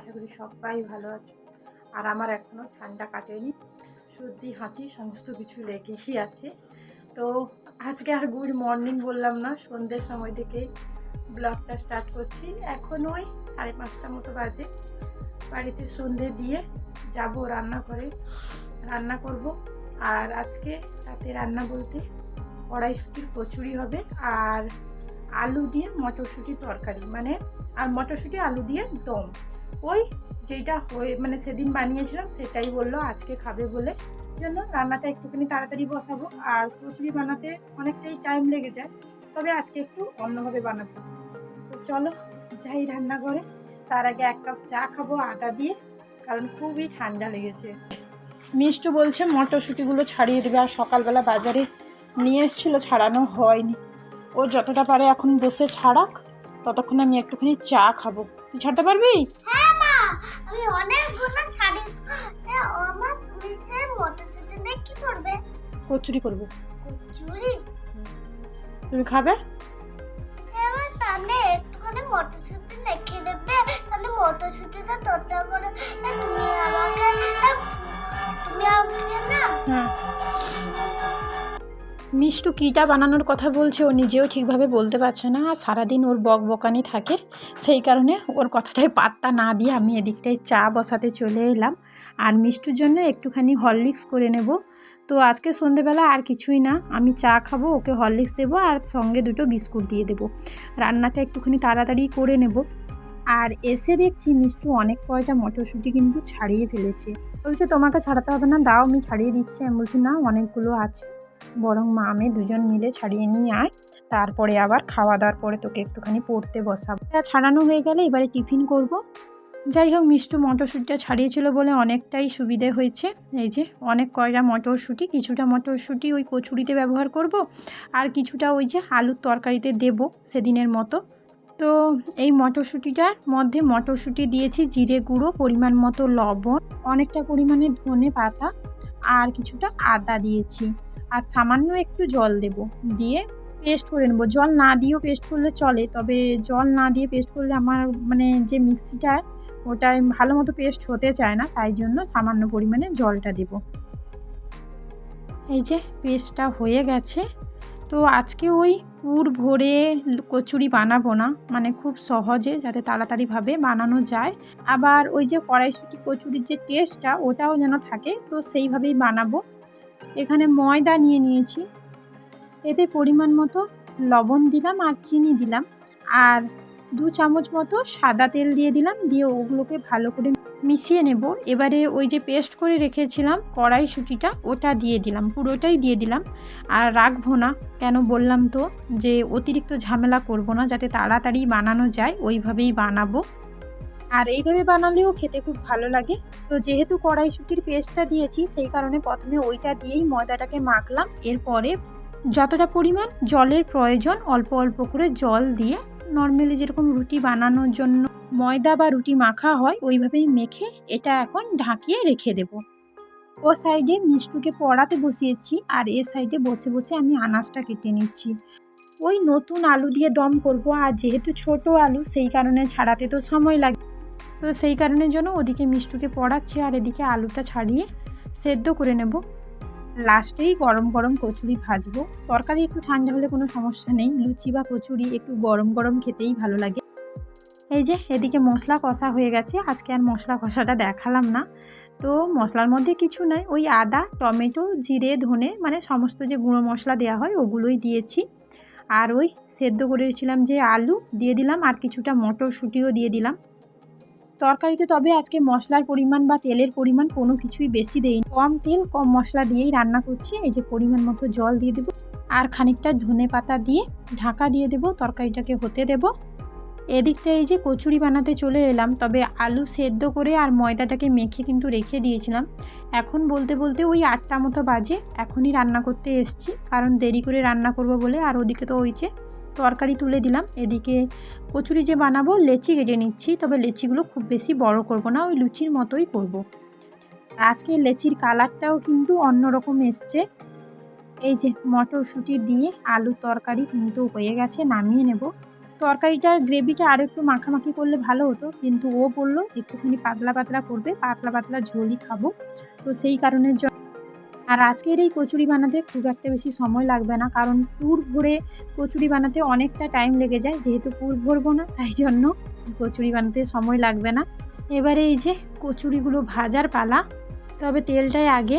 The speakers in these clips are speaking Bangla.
আশা করি সবাই ভালো আছে। আর আমার এখনও ঠান্ডা কাটেনি। সর্দি, হাঁচি, সমস্ত কিছু লেগেই আছে। তো আজকে আর গুড মর্নিং বললাম না, সন্ধ্যের সময় থেকে ব্লগটা স্টার্ট করছি। এখন ওই সাড়ে পাঁচটা মতো বাজে। বাড়িতে সন্ধে দিয়ে যাব রান্না করে রান্না করব। আর আজকে রাতে রান্না বলতে কড়াইশুটির কচুরি হবে আর আলু দিয়ে মটরশুঁটি তরকারি। মানে আর মটরশুঁটি, আলু দিয়ে দম। ওই যেটা হয়ে মানে সেদিন বানিয়েছিলাম সেটাই বলল, আজকে খাবে বলে। জন্য রান্নাটা একটুখানি তাড়াতাড়ি বসাবো। আর কচুরি বানাতে অনেকটাই টাইম লেগে যায়, তবে আজকে একটু অন্যভাবে বানাবো। তো চলো, যাই রান্না করে তার আগে এক কাপ চা খাব আটা দিয়ে, কারণ খুবই ঠান্ডা লেগেছে। মিষ্টু বলছে, মটরশুঁটিগুলো ছাড়িয়ে দেবে। আর সকালবেলা বাজারে নিয়ে এসেছিল, ছাড়ানো হয়নি। ও যতটা পারে এখন বসে ছাড়াক। ততক্ষণ আমি একটুখানি চা খাব। তুই ছাড়তে পারবি? হ্যাঁ মা আমি অনেকগুলো এ, আমার তুমি যে মটরশুঁটি দিয়ে কি করবে? কচুরি করব। কচুরি? তুমি খাবে? এবার তাহলে একটুখানি মটরশুঁটি দেখে দেবে। তাহলে মটরশুঁটিটা তরটা করে এ, তুমি আমাকে এ, তুমি আমাকে না হ্যাঁ। মিষ্টু কীটা বানানোর কথা বলছে ও নিজেও ঠিকভাবে বলতে পারছে না। আর সারাদিন ওর বক বকানি থাকে। সেই কারণে ওর কথাটায় পাত্তা না দিয়ে আমি এদিকটায় চা বসাতে চলে এলাম। আর মিষ্টুর জন্য একটুখানি হরলিক্স করে নেব। তো আজকে সন্ধেবেলা আর কিছুই না। আমি চা খাব, ওকে হরলিক্স দেবো আর সঙ্গে দুটো বিস্কুট দিয়ে দেবো। রান্নাটা একটুখানি তাড়াতাড়ি করে নেব। আর এসে দেখছি মিষ্টু অনেক কয়টা মটরশুঁটি কিন্তু ছাড়িয়ে ফেলেছে। বলছে, তোমাকে ছাড়াতে হবে না, দাও, আমি ছাড়িয়ে দিচ্ছি। আমি বলছি, না, অনেকগুলো আছে। বরং মা, আমি দুজন মিলে ছাড়িয়ে নিয়ে আয়, তারপরে আবার খাওয়া দাওয়ার পরে তোকে একটুখানি পড়তে বসাবো। ছাড়ানো হয়ে গেলে এবারে টিফিন করব। যাই হোক, মিষ্টু মটরশুঁটিটা ছাড়িয়েছিল বলে অনেকটাই সুবিধে হয়েছে। এই যে, অনেক কয়টা মটরশুঁটি, কিছুটা মটরশুঁটি ওই কচুরিতে ব্যবহার করব, আর কিছুটা ওই যে আলুর তরকারিতে দেব সেদিনের মতো। তো এই মটরশুঁটিটার মধ্যে মটরশুঁটি দিয়েছি জিরে গুঁড়ো, পরিমাণ মতো লবণ, অনেকটা পরিমাণে ধনে পাতা, আর কিছুটা আদা দিয়েছি। আর সামান্য একটু জল দেব, দিয়ে পেস্ট করে নেব। জল না দিয়েও পেস্ট করলে চলে, তবে জল না দিয়ে পেস্ট করলে আমার মানে যে মিক্সিটা ওটা ভালো মতো পেস্ট হতে চায় না, তাই জন্য সামান্য পরিমাণে জলটা দেব। এই যে পেস্টটা হয়ে গেছে। তো আজকে ওই পুর ভরে কচুরি বানাবো না মানে খুব সহজে যাতে তাড়াতাড়িভাবে বানানো যায়। আবার ওই যে কড়াইশুটি কচুরির যে টেস্টটা ওটাও যেন থাকে, তো সেইভাবেই বানাবো। এখানে ময়দা নিয়ে নিয়েছি। এতে পরিমাণ মতো লবণ দিলাম আর চিনি দিলাম। আর দু চামচ মতো সাদা তেল দিয়ে দিলাম, দিয়ে ওগুলোকে ভালো করে মিশিয়ে নেব। এবারে ওই যে পেস্ট করে রেখেছিলাম কড়াইশুঁটিটা, ওটা দিয়ে দিলাম, পুরোটাই দিয়ে দিলাম। আর রাখব না, কেন বললাম তো যে অতিরিক্ত ঝামেলা করব না, যাতে তাড়াতাড়ি বানানো যায়, ওইভাবেই বানাবো। আর এইভাবে বানালেও খেতে খুব ভালো লাগে। তো যেহেতু কড়াইশুটির পেস্টটা দিয়েছি, সেই কারণে প্রথমে ওইটা দিয়েই ময়দাটাকে মাখলাম। এরপরে যতটা পরিমাণ জলের প্রয়োজন, অল্প অল্প করে জল দিয়ে নর্মালি যেরকম রুটি বানানোর জন্য ময়দা বা রুটি মাখা হয়, ওইভাবেই মেখে এটা এখন ঢাকিয়ে রেখে দেব। ও সাইডে মিষ্টুকে পড়াতে বসিয়েছি আর এ সাইডে বসে বসে আমি আনাজটা কেটে নিচ্ছি। ওই নতুন আলু দিয়ে দম করব, আর যেহেতু ছোট আলু, সেই কারণে ছাড়াতে তো সময় লাগে। তো সেই কারণের জন্য ওদিকে মিষ্টুকে পড়াচ্ছি আর এদিকে আলুটা ছাড়িয়ে সেদ্ধ করে নেব। লাস্টেই গরম গরম কচুরি ভাজবো। তরকারি একটু ঠান্ডা হলে কোনো সমস্যা নেই। লুচি বা কচুরি একটু গরম গরম খেতেই ভালো লাগে। এই যে, এদিকে মশলা কষা হয়ে গেছে। আজকে আর মশলা কষাটা দেখালাম না। তো মশলার মধ্যে কিছু নয় ওই আদা, টমেটো, জিরে, ধনে মানে সমস্ত যে গুঁড়ো মশলা দেওয়া হয় ওগুলোই দিয়েছি। আর ওই সেদ্ধ করেছিলাম যে আলু, দিয়ে দিলাম। আর কিছুটা মটরশুঁটিও দিয়ে দিলাম। তরকারিতে তবে আজকে মশলার পরিমাণ বা তেলের পরিমাণ কোনো কিছুই বেশি দেইনি। কম তেল, কম মশলা দিয়েই রান্না করছি। এই যে পরিমাণ মতো জল দিয়ে দেবো আর খানিকটা ধনে পাতা দিয়ে ঢাকা দিয়ে দেবো, তরকারিটাকে হতে দেব। এদিকটা এই যে কচুরি বানাতে চলে এলাম, তবে আলু সেদ্ধ করে আর ময়দাটাকে মেখে কিন্তু রেখে দিয়েছিলাম। এখন বলতে বলতে ওই আটটা মতো বাজে, এখনই রান্না করতে এসছি, কারণ দেরি করে রান্না করব বলে, আর ওদিকে তো ওই যে তরকারি তুলে দিলাম। এদিকে কচুরি যে বানাবো, লেচি কেটে নিচ্ছি, তবে লেচিগুলো খুব বেশি বড় করব না, ওই লুচির মতোই করব। আজকে লেচির কালারটাও কিন্তু অন্যরকম এসছে। এই যে মটরশুঁটি দিয়ে আলু তরকারি কিন্তু হয়ে গেছে, নামিয়ে নেব। তরকারিটার গ্রেভিটা আরও একটু মাখামাখি করলে ভালো হতো, কিন্তু ও বলল, একটুখানি পাতলা পাতলা করবে, পাতলা পাতলা ঝোলই খাব। তো সেই কারণের জন্য আর আজকের এই কচুরি বানাতে খুব একটা বেশি সময় লাগবে না, কারণ পুর ভরে কচুরি বানাতে অনেকটা টাইম লেগে যায়, যেহেতু পুর ভরবো না, তাই জন্য কচুরি বানাতে সময় লাগবে না। এবারে এই যে কচুরিগুলো ভাজার পালা, তবে তেলটাই আগে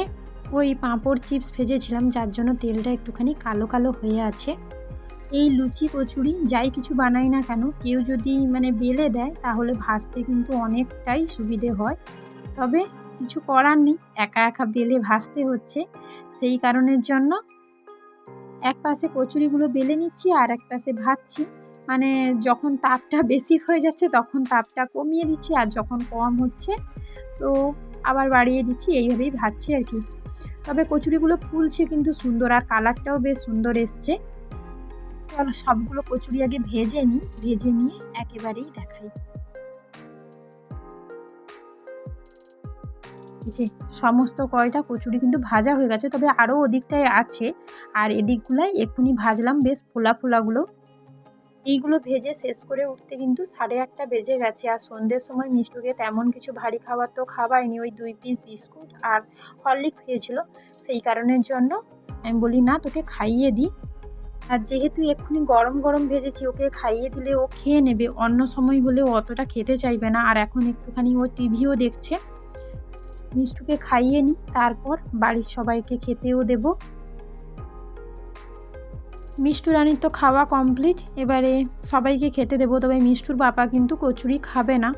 ওই পাঁপড় চিপস ভেজেছিলাম, যার জন্য তেলটা একটুখানি কালো কালো হয়ে আছে। এই লুচি কচুরি যাই কিছু বানাই না কেন, কেউ যদি মানে বেলে দেয়, তাহলে ভাজতে কিন্তু অনেকটাই সুবিধে হয়। তবে কিছু করার নেই, একা একা বেলে ভাজতে হচ্ছে। সেই কারণের জন্য এক পাশে কচুরিগুলো বেলে নিচ্ছি আর এক পাশে ভাজছি। মানে যখন তাপটা বেশি হয়ে যাচ্ছে তখন তাপটা কমিয়ে দিচ্ছি আর যখন কম হচ্ছে তো আবার বাড়িয়ে দিচ্ছি, এইভাবেই ভাজছি আর কি। তবে কচুরিগুলো ফুলছে কিন্তু সুন্দর আর কালারটাও বেশ সুন্দর এসছে। সবগুলো কচুরি আগে ভেজে নিই, ভেজে নিয়ে একেবারেই দেখাই। যে সমস্ত কয়টা কচুরি কিন্তু ভাজা হয়ে গেছে, তবে আরও ওদিকটায় আছে। আর এদিকগুলাই এক্ষুনি ভাজলাম, বেশ ফোলা ফোলাগুলো। এইগুলো ভেজে শেষ করে উঠতে কিন্তু সাড়ে আটটা বেজে গেছে। আর সন্ধ্যের সময় মিষ্টুকে তেমন কিছু ভারী খাবার তো খাওয়াইনি ওই দুই পিস বিস্কুট আর হরলিক্স খেয়েছিল। সেই কারণের জন্য আমি বলি, না, তোকে খাইয়ে দিই। আর যেহেতু এক্ষুনি গরম গরম ভেজেছি, ওকে খাইয়ে দিলে ও খেয়ে নেবে। অন্য সময় হলে অতটা খেতে চাইবে না। আর এখন একটুখানি ও টিভিও দেখছে। মিষ্টুকে খাইয়ে নিই তারপর বাড়ির সবাইকে খেতেও দেব। মিষ্টু রানীর তো খাওয়া কমপ্লিট এবারে সবাইকে খেতে দেবো, তবে মিষ্টুর বাবা কিন্তু কচুরি খাবে না।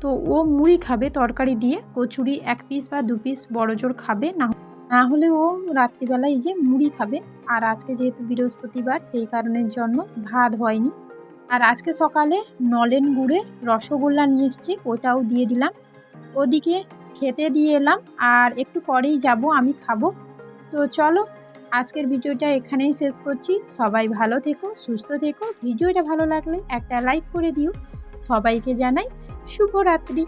তো ও মুড়ি খাবে তরকারি দিয়ে, কচুরি এক পিস বা দু পিস বড় জোর খাবে, না না হলে ও রাত্রিবেলায় যে মুড়ি খাবে। আর আজকে যেহেতু বৃহস্পতিবার, সেই কারণের জন্য ভাত হয়নি। আর আজকে সকালে নলেন গুড়ের রসগোল্লা নিয়ে এসছি ওটাও দিয়ে দিলাম। ওদিকে খেতে দিয়ে এলাম আর একটু পরেই যাব, আমি খাব। তো চলো, আজকের ভিডিওটা এখানেই শেষ করছি। সবাই ভালো থেকো, সুস্থ থেকো। ভিডিওটা ভালো লাগলে একটা লাইক করে দিও। সবাইকে জানাই শুভরাত্রি।